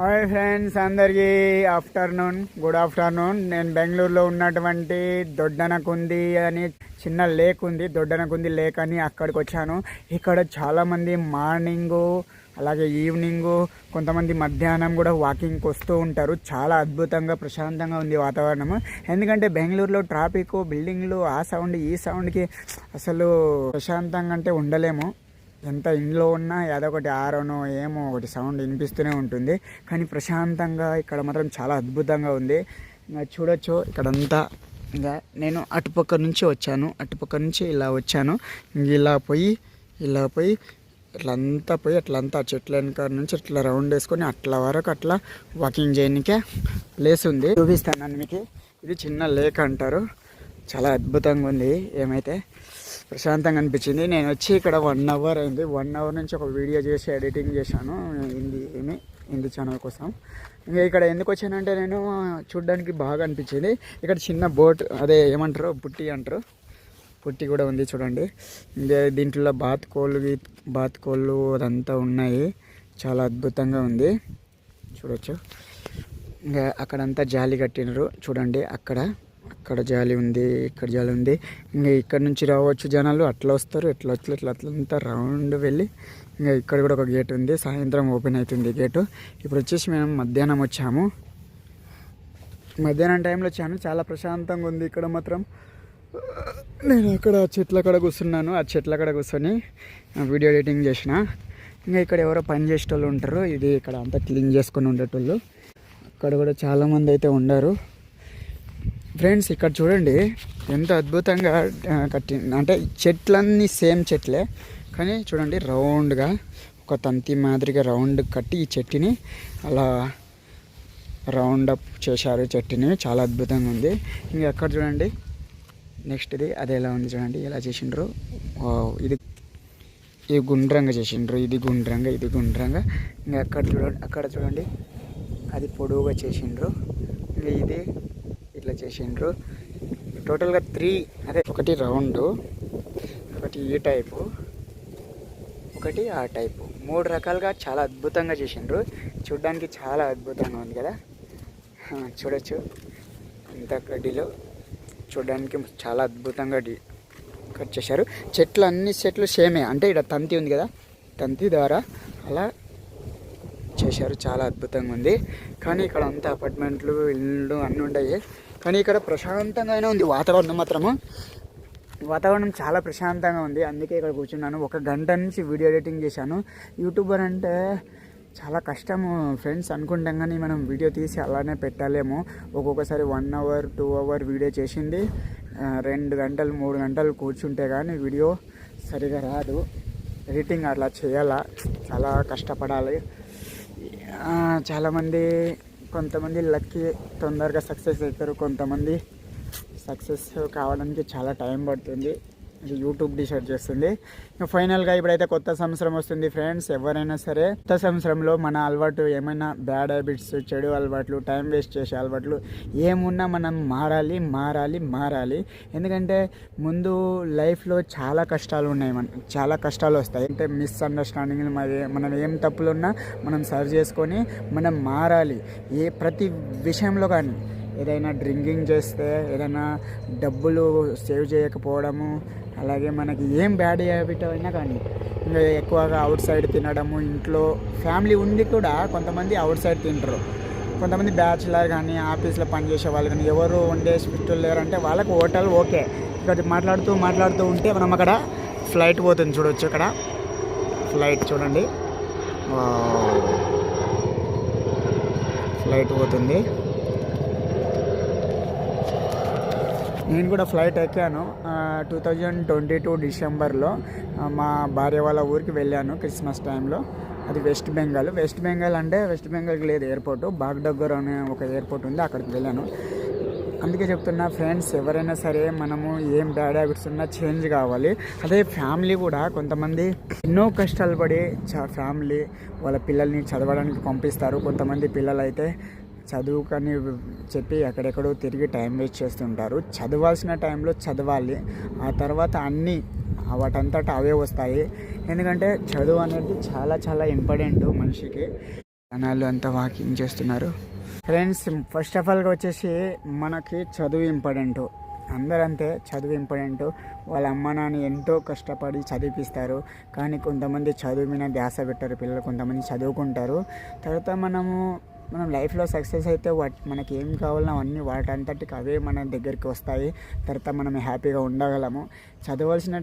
Hi friends అందరికీ. Afternoon good afternoon. నేను బెంగళూరులో ఉన్నటువంటి దొడ్డనకుంది అని చిన్న లేక్ ఉంది దొడ్డనకుంది లేక్ అని అక్కడికి వచ్చాను. ఇక్కడ చాలామంది మార్నింగ్ అలాగే ఈవినింగు కొంతమంది మధ్యాహ్నం కూడా వాకింగ్కి వస్తూ ఉంటారు. చాలా అద్భుతంగా ప్రశాంతంగా ఉంది వాతావరణం ఎందుకంటే బెంగళూరులో ట్రాఫిక్ బిల్డింగ్లు ఆ సౌండ్ ఈ సౌండ్కి అసలు ప్రశాంతంగా అంటే ఉండలేము. ఎంత ఇంట్లో ఉన్నా ఏదో ఒకటి ఆరోనో ఏమో ఒకటి సౌండ్ వినిపిస్తూనే ఉంటుంది. కానీ ప్రశాంతంగా ఇక్కడ మాత్రం చాలా అద్భుతంగా ఉంది. ఇంకా చూడొచ్చు ఇక్కడంతా. ఇంకా నేను అటుపక్క నుంచి వచ్చాను. అటుపక్క నుంచి ఇలా వచ్చాను. ఇలా పోయి ఇలా పోయి ఇట్లంతా పోయి అట్లంతా చెట్ల వెనక నుంచి ఇట్లా రౌండ్ వేసుకొని అట్లా వరకు అట్లా వాకింగ్ చేయడానికే ప్లేస్ ఉంది. చూపిస్తాను మీకు. ఇది చిన్న లేక్ అంటారు. చాలా అద్భుతంగా ఉంది. ఏమైతే ప్రశాంతంగా అనిపించింది. నేను వచ్చి ఇక్కడ వన్ అవర్ అయింది. వన్ అవర్ నుంచి ఒక వీడియో చేసి ఎడిటింగ్ చేశాను. హిందీ ఏమి హిందీ ఛానల్ కోసం. ఇంకా ఇక్కడ ఎందుకు వచ్చానంటే నేను చూడడానికి బాగా అనిపించింది. ఇక్కడ చిన్న బోట్ అదే ఏమంటారు? పుట్టి అంటారు. పుట్టి కూడా ఉంది చూడండి. ఇంకా దీంట్లో బాత్ కోళ్ళు బాత్ కోళ్ళు అదంతా ఉన్నాయి. చాలా అద్భుతంగా ఉంది. చూడొచ్చు. ఇంకా అక్కడంతా జాలి కట్టినారు. చూడండి అక్కడ. అక్కడ జాలి ఉంది ఇక్కడ జాలి ఉంది. ఇంకా ఇక్కడ నుంచి రావచ్చు జనాలు అట్లా వస్తారు ఎట్లా వచ్చి ఇట్లా అట్లంతా రౌండ్ వెళ్ళి ఇంకా ఇక్కడ కూడా ఒక గేట్ ఉంది. సాయంత్రం ఓపెన్ అవుతుంది గేటు ఇప్పుడు వచ్చేసి మేము మధ్యాహ్నం వచ్చాము. మధ్యాహ్నం టైంలో వచ్చాను. చాలా ప్రశాంతంగా ఉంది ఇక్కడ మాత్రం. నేను అక్కడ చెట్ల కాడ కూర్చున్నాను. ఆ చెట్ల కాడ కూర్చొని వీడియో ఎడిటింగ్ చేసిన. ఇంకా ఇక్కడ ఎవరో పని చేసేటోళ్ళు ఉంటారు. ఇది ఇక్కడ అంతా క్లీన్ చేసుకొని ఉండేటోళ్ళు. అక్కడ కూడా చాలామంది అయితే ఉండరు ఫ్రెండ్స్ ఇక్కడ చూడండి ఎంత అద్భుతంగా కట్టి అంటే చెట్లన్నీ సేమ్ చెట్లే కానీ చూడండి రౌండ్గా ఒక తంతి మాదిరిగా రౌండ్ కట్టి ఈ చెట్టుని అలా రౌండ్ అప్ చేశారు చెట్టుని. చాలా అద్భుతంగా ఉంది. ఇంకా ఎక్కడ చూడండి నెక్స్ట్ ఇది అది ఎలా ఉంది చూడండి ఎలా చేసిండ్రు? ఇది ఇది గుండ్రంగా చేసిండ్రు ఇది గుండ్రంగా ఇది గుండ్రంగా. ఇంకా అక్కడ చూడండి అక్కడ చూడండి అది పొడవుగా చేసిండ్రు. ఇంకా ఇది ఇట్లా చేసిండ్రు. టోటల్గా త్రీ అదే ఒకటి రౌండ్ ఒకటి ఈ టైపు ఒకటి ఆ టైపు. మూడు రకాలుగా చాలా అద్భుతంగా చేసిండ్రు. చూడ్డానికి చాలా అద్భుతంగా ఉంది కదా? చూడొచ్చు. ఇంత గడ్డిలో చూడడానికి చాలా అద్భుతంగా కట్ చేశారు. చెట్లు అన్ని చెట్లు సేమే అంటే ఇక్కడ తంతి ఉంది కదా? తంతి ద్వారా అలా చేశారు. చాలా అద్భుతంగా ఉంది. కానీ ఇక్కడ అంతా అపార్ట్మెంట్లు ఇళ్ళు అన్నీ ఉంటాయి కానీ ఇక్కడ ప్రశాంతంగానే ఉంది వాతావరణం మాత్రము. వాతావరణం చాలా ప్రశాంతంగా ఉంది. అందుకే ఇక్కడ కూర్చున్నాను. ఒక గంట నుంచి వీడియో ఎడిటింగ్ చేశాను. యూట్యూబర్ అంటే చాలా కష్టము. ఫ్రెండ్స్ అనుకుంటాం కానీ మనం వీడియో తీసి అలానే పెట్టలేము. ఒక్కొక్కసారి one hour two hour video చేసింది. రెండు గంటలు మూడు గంటలు కూర్చుంటే కానీ వీడియో సరిగా రాదు. ఎడిటింగ్ అట్లా చేయాలా? చాలా కష్టపడాలి. చాలామంది కొంతమంది లక్కీ తొందరగా సక్సెస్ అవుతారు. కొంతమంది సక్సెస్ కావడానికి చాలా టైం పడుతుంది. యూట్యూబ్ డిసైడ్ చేస్తుంది. ఇంకా ఫైనల్గా ఇప్పుడైతే కొత్త సంవత్సరం వస్తుంది ఫ్రెండ్స్ ఎవరైనా సరే కొత్త సంవత్సరంలో మన అలవాటు ఏమైనా బ్యాడ్ హ్యాబిట్స్ చెడు అలవాట్లు టైం వేస్ట్ చేసే అలవాట్లు ఏమున్నా మనం మారాలి మారాలి మారాలి. ఎందుకంటే ముందు లైఫ్లో చాలా కష్టాలు ఉన్నాయి మన చాలా కష్టాలు వస్తాయి. అంటే మిస్అండర్స్టాండింగ్ మరి మనం ఏం తప్పులు ఉన్నా మనం సరి చేసుకొని మనం మారాలి. ఏ ప్రతి విషయంలో కానీ ఏదైనా డ్రింకింగ్ చేస్తే ఏదైనా డబ్బులు సేవ్ చేయకపోవడము అలాగే మనకి ఏం బ్యాడ్ హ్యాబిట్ అయినా కానీ ఇంకా ఎక్కువగా అవుట్ సైడ్ తినడము ఇంట్లో ఫ్యామిలీ ఉంది కూడా కొంతమంది అవుట్ సైడ్ తింటారు. కొంతమంది బ్యాచులర్ కానీ ఆఫీస్లో పనిచేసే వాళ్ళు కానీ ఎవరు ఉండే స్పిస్టులు లేరంటే వాళ్ళకి హోటల్ ఓకే. ఇక్కడ మాట్లాడుతూ మాట్లాడుతూ ఉంటే మనం అక్కడ ఫ్లైట్ పోతుంది చూడొచ్చు అక్కడ ఫ్లైట్ చూడండి. ఫ్లైట్ పోతుంది. నేను కూడా ఫ్లైట్ ఎక్కాను. టూ థౌజండ్ ట్వంటీ టూ డిసెంబర్లో మా భార్య వాళ్ళ ఊరికి వెళ్ళాను క్రిస్మస్ టైంలో. అది వెస్ట్ బెంగాల్. వెస్ట్ బెంగాల్ అంటే వెస్ట్ బెంగాల్కి లేదు ఎయిర్పోర్ట్. బాగ్డగ్గర్ అనే ఒక ఎయిర్పోర్ట్ ఉంది అక్కడికి వెళ్ళాను. అందుకే చెప్తున్నా ఫ్రెండ్స్ ఎవరైనా సరే మనము ఏం బ్యాడ్ హ్యాబిట్స్ ఉన్నా చేంజ్ కావాలి. అదే ఫ్యామిలీ కూడా కొంతమంది ఎన్నో కష్టాలు పడి చ- ఫ్యామిలీ వాళ్ళ పిల్లల్ని చదవడానికి పంపిస్తారు. కొంతమంది పిల్లలు అయితే చదువుకని చెప్పి ఎక్కడెక్కడో తిరిగి టైం వేస్ట్ చేస్తుంటారు. చదవాల్సిన టైంలో చదవాలి. ఆ తర్వాత అన్నీ వాటంతట అవే వస్తాయి. ఎందుకంటే చదువు అనేది చాలా చాలా ఇంపార్టెంట్ మనిషికి. జనాలు అంతా వాకింగ్ చేస్తున్నారు. ఫ్రెండ్స్ ఫస్ట్ ఆఫ్ ఆల్గా వచ్చేసి మనకి చదువు ఇంపార్టెంట్. అందరంతే చదువు ఇంపార్టెంట్. వాళ్ళ అమ్మ నాన్న ఎంతో కష్టపడి చదివిపిస్తారు. కానీ కొంతమంది చదువు మీద ధ్యాస పెట్టారు. పిల్లలు కొంతమంది చదువుకుంటారు. తర్వాత మనము మనం లైఫ్లో సక్సెస్ అయితే వాట్ మనకి ఏం కావాలన్నా అవన్నీ వాటంతటికి అవే మన దగ్గరికి వస్తాయి. తర్వాత మనం హ్యాపీగా ఉండగలము. చదవాల్సిన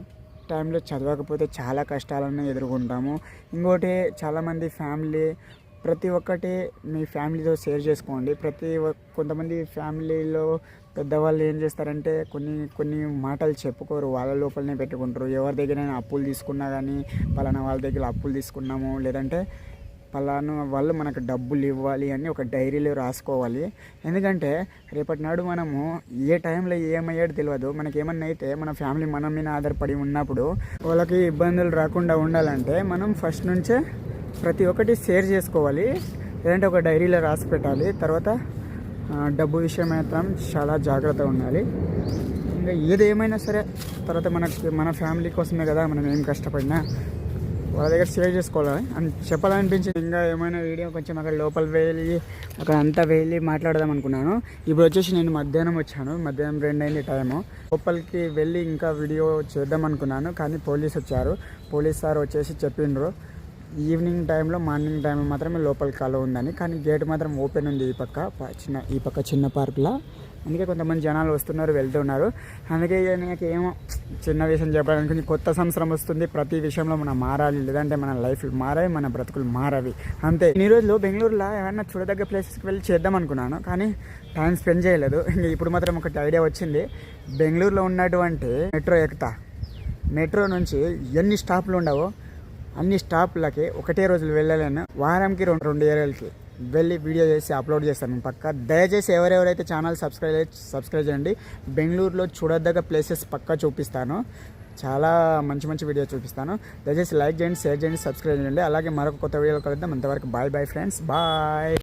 టైంలో చదవకపోతే చాలా కష్టాలను ఎదుర్కొంటాము. ఇంకోటి చాలామంది ఫ్యామిలీ ప్రతి ఒక్కటి మీ ఫ్యామిలీతో షేర్ చేసుకోండి. ప్రతి కొంతమంది ఫ్యామిలీలో పెద్దవాళ్ళు ఏం చేస్తారంటే కొన్ని కొన్ని మాటలు చెప్పుకోరు. వాళ్ళ లోపలనే పెట్టుకుంటారు. ఎవరి దగ్గరైనా అప్పులు తీసుకున్నా కానీ పలానా వాళ్ళ దగ్గర అప్పులు తీసుకున్నాము. లేదంటే పలానా వాళ్ళు మనకు డబ్బులు ఇవ్వాలి అని ఒక డైరీలో రాసుకోవాలి. ఎందుకంటే రేపటి నాడు మనము ఏ టైంలో ఏమయ్యాడు తెలియదు మనకి ఏమన్నా అయితే మన ఫ్యామిలీ మన మీద ఆధారపడి ఉన్నప్పుడు వాళ్ళకి ఇబ్బందులు రాకుండా ఉండాలంటే మనం ఫస్ట్ నుంచే ప్రతి ఒక్కటి షేర్ చేసుకోవాలి. లేదంటే ఒక డైరీలో రాసి పెట్టాలి. తర్వాత డబ్బు విషయం మాత్రం చాలా జాగ్రత్తగా ఉండాలి. ఇంకా ఏది ఏమైనా సరే తర్వాత మనకి మన ఫ్యామిలీ కోసమే కదా మనం ఏం కష్టపడినా. వాళ్ళ దగ్గర సేవ్ చేసుకోవాలి? అని చెప్పాలనిపించింది. ఇంకా ఏమైనా వీడియో కొంచెం అక్కడ లోపల వెళ్ళి అక్కడ అంతా వెళ్ళి మాట్లాడదాం అనుకున్నాను. ఇప్పుడు వచ్చేసి నేను మధ్యాహ్నం వచ్చాను. మధ్యాహ్నం రెండు అయింది టైము. లోపలికి వెళ్ళి ఇంకా వీడియో చేద్దాం అనుకున్నాను కానీ పోలీస్ వచ్చారు. పోలీస్ సార్ వచ్చేసి చెప్పిండ్రు ఈవినింగ్ టైంలో మార్నింగ్ టైంలో మాత్రమే లోపలికి కాలో ఉందని కానీ గేట్ మాత్రం ఓపెన్ ఉంది ఈ పక్క ప- చిన్న ఈ పక్క చిన్న పార్క్లో. అందుకే కొంతమంది జనాలు వస్తున్నారు వెళ్తున్నారు. అందుకే నాకు ఏమో చిన్న విషయం చెప్పడానికి కొంచెం కొత్త సంవత్సరం వస్తుంది. ప్రతి విషయంలో మనం మారాలి. లేదంటే మన లైఫ్ మారాయి మన బ్రతుకులు మారవి. అంతే. ఈ రోజులు బెంగళూరులో ఏమన్నా చూడదగ్గ ప్లేసెస్కి వెళ్ళి చేద్దాం అనుకున్నాను. కానీ టైం స్పెండ్ చేయలేదు. ఇంకా ఇప్పుడు మాత్రం ఒకటి ఐడియా వచ్చింది. బెంగళూరులో ఉన్నటువంటి మెట్రో ఎక్కుతా. మెట్రో నుంచి ఎన్ని స్టాప్లు ఉండవో అన్ని స్టాప్లకి ఒకటే రోజులు వెళ్ళలేను. వారంకి రెండు రెండు ఏళ్ళకి వెళ్ళి వీడియో చేసి అప్లోడ్ చేస్తాను పక్క. దయచేసి ఎవరెవరైతే ఛానల్ సబ్స్క్రైబ్ సబ్స్క్రైబ్ చేయండి. బెంగళూరులో చూడదగ్గ ప్లేసెస్ పక్కా చూపిస్తాను. చాలా మంచి మంచి వీడియో చూపిస్తాను. దయచేసి లైక్ చేయండి షేర్ చేయండి సబ్స్క్రైబ్ చేయండి. అలాగే మరొక కొత్త వీడియోలో కలుద్దాం. అంతవరకు బాయ్ బాయ్ ఫ్రెండ్స్ బాయ్